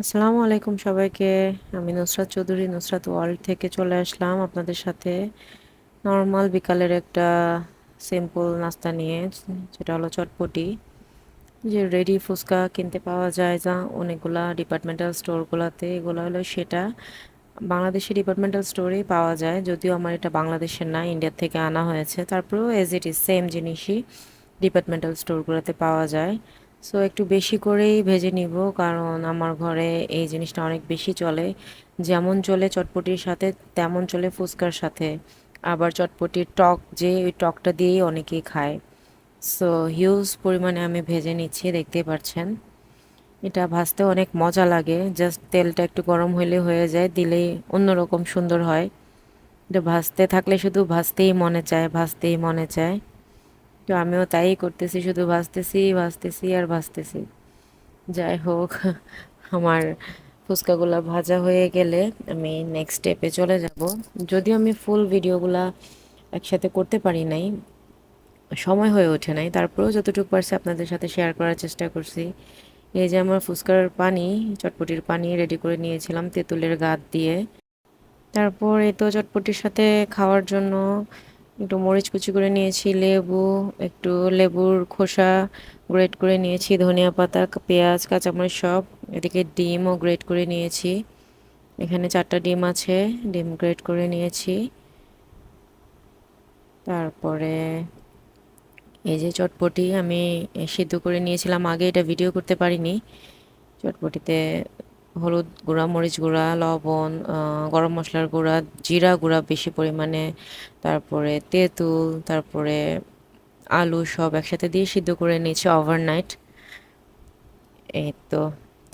আসসালামু আলাইকুম সবাইকে। আমি নুসরাত চৌধুরী, নুসরাত ওয়ার্ল্ড থেকে চলে আসলাম আপনাদের সাথে নর্মাল বিকালের একটা সিম্পল নাস্তা নিয়ে যেটা হলো চটপটি। যে রেডি ফুচকা কিনতে পাওয়া যায় যা অনেকগুলা ডিপার্টমেন্টাল স্টোরগুলোতে এগুলো হলো সেটা। বাংলাদেশি ডিপার্টমেন্টাল স্টোরেই পাওয়া যায়, যদিও আমার এটা বাংলাদেশের না ইন্ডিয়ার থেকে আনা হয়েছে। তারপরেও এজ ইট ইজ সেম জিনিসই ডিপার্টমেন্টাল স্টোরগুলোতে পাওয়া যায়। সো একটু বেশি করেই ভেজে নিব, কারণ আমার ঘরে এই জিনিসটা অনেক বেশি চলে। যেমন চলে চটপটির সাথে, তেমন চলে ফুচকার সাথে। আবার চটপটির টক, যে ওই টকটা দিয়েই অনেকেই খায়। সো হিউজ পরিমাণে আমি ভেজে নিচ্ছি, দেখতেই পাচ্ছেন। এটা ভাজতে অনেক মজা লাগে জাস্ট তেলটা একটু গরম হইলে হয়ে যায়, দিলেই অন্যরকম সুন্দর হয়। এটা ভাজতে থাকলে শুধু ভাজতেই মনে চায়, ভাজতেই মনে চায়। তো আমিও তাই করতেছি, শুধু ভাজতেছি ভাজতেছি আর ভাজতেছি। যাই হোক, আমার ফুচকাগুলো ভাজা হয়ে গেলে আমি নেক্সট স্টেপে চলে যাব। যদিও আমি ফুল ভিডিওগুলা একসাথে করতে পারি নাই, সময় হয়ে ওঠে নাই, তারপরেও যতটুকু পারছি আপনাদের সাথে শেয়ার করার চেষ্টা করছি। এই যে আমার ফুচকার পানি, চটপটির পানি রেডি করে নিয়েছিলাম তেঁতুলের গাদ দিয়ে। তারপর এই তো চটপটির সাথে খাওয়ার জন্য একটু মরিচ কুচি করে নিয়েছি, লেবু, একটু লেবুর খোসা গ্রেট করে নিয়েছি, ধনিয়া পাতা পেঁয়াজ, কাঁচামরিচ সব, এদিকে ডিমও গ্রেট করে নিয়েছি। এখানে চারটা ডিম আছে, ডিম গ্রেট করে নিয়েছি। তারপরে এই যে চটপটি আমি সিদ্ধ করে নিয়েছিলাম, আগে এটা ভিডিও করতে পারিনি। চটপটিতে হলুদ গুঁড়া, মরিচ গুঁড়া, লবণ গরম মশলার গুঁড়া, জিরা গুঁড়া বেশি পরিমাণে, তারপরে তেঁতুল, তারপরে আলু সব একসাথে দিয়ে সিদ্ধ করে নিয়েছি ওভারনাইট এই তো,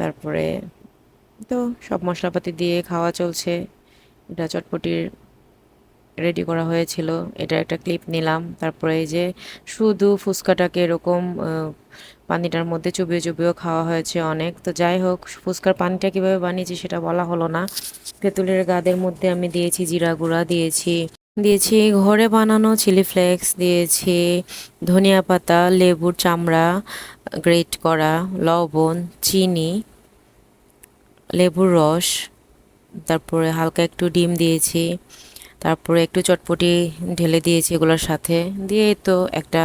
তারপরে তো সব মশলাপাতি দিয়ে খাওয়া চলছে। এটা চটপটির রেডি করা হয়েছিল। এটা একটা ক্লিপ নিলাম। তারপরে এই যে শুধু ফুচকাটাকে এরকম পানিটার মধ্যে চুবিয়ে চুবিয়েও খাওয়া হয়েছে অনেক। তো যাই হোক, ফুচকার পানিটা কীভাবে বানিয়েছি সেটা বলা হলো না। তেঁতুলের গাদের মধ্যে আমি দিয়েছি জিরা গুঁড়া, দিয়েছি দিয়েছি ঘরে বানানো চিলি ফ্লেক্স দিয়েছি ধনিয়া পাতা, লেবুর চামড়া গ্রেট করা, লবণ, চিনি, লেবুর রস, তারপরে হালকা একটু ডিম দিয়েছি। তারপরে একটু চটপটি ঢেলে দিয়েছি এগুলোর সাথে। দিয়ে তো একটা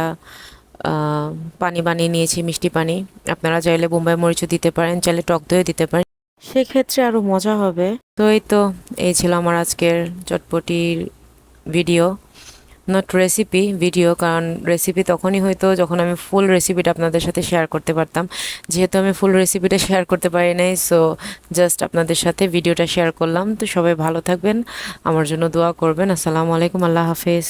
পানি বানিয়ে নিয়েছি, মিষ্টি পানি। আপনারা চাইলে বোম্বাই মরিচও দিতে পারেন, চাইলে টক দইও দিতে পারেন। সেক্ষেত্রে আরও মজা হবে। তো এই তো, এই ছিল আমার আজকের চটপটির ভিডিও। নট রেসিপি ভিডিও কারণ রেসিপি তখনই হয়তো যখন আমি ফুল রেসিপিটা আপনাদের সাথে শেয়ার করতে পারতাম। যেহেতু আমি ফুল রেসিপিটা শেয়ার করতে পারি নাই সো জাস্ট আপনাদের সাথে ভিডিওটা শেয়ার করলাম। তো সবাই ভালো থাকবেন, আমার জন্য দোয়া করবেন। আসসালামু আলাইকুম, আল্লাহ হাফেজ।